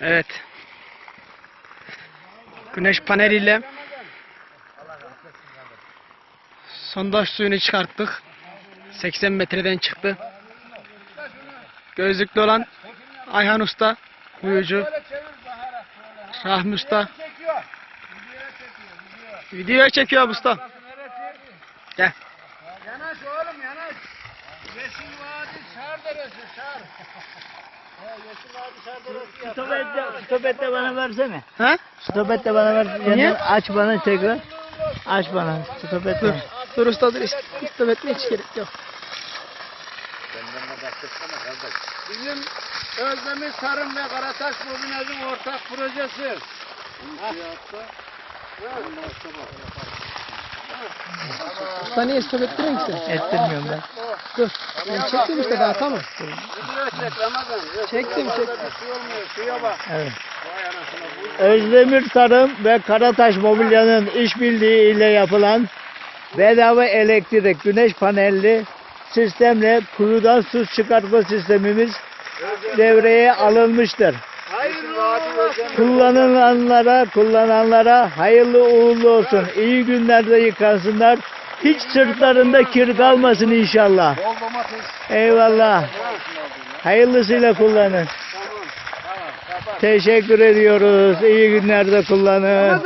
Evet. Güneş paneliyle sondaj suyunu çıkarttık. 80 metreden çıktı. Gözlüklü olan Ayhan Usta, kuyucu. Rahmi Usta. Video çekiyor usta. Gel. Yanaş oğlum yanaş. Yeşil Vadi Şar Deresi Şar. He, Yeşil Vadi Şar Deresi Stop et de, stop de bana versene. Ha? Stop et de bana ver. Niye? Aç bana tekrar. Aç bana. Stop et Dur. de. Dur usta dur. İstem etmeye hiç gerek yok. Bizim Özdemir Tarım ve Karataş Bobinaz'ın ortak projesi. Usta niye ettiriyorsun ki sen? Ettirmiyorum ben. Dur. Ben çektim işte daha tamam. Çek Ramazan. Çektim, çektim. Su olmuyor suya bak. Evet. Özdemir Tarım ve Karataş Mobilya'nın işbirliği ile yapılan bedava elektrik güneş panelli sistemle kuyudan su çıkartma sistemimiz devreye alınmıştır. Hayırlı olsun. Kullanılanlara, kullananlara hayırlı uğurlu olsun. İyi günlerde yıkansınlar. Hiç sırtlarında kir kalmasın inşallah. Eyvallah. Hayırlısıyla kullanın. Teşekkür ediyoruz. İyi günlerde kullanın.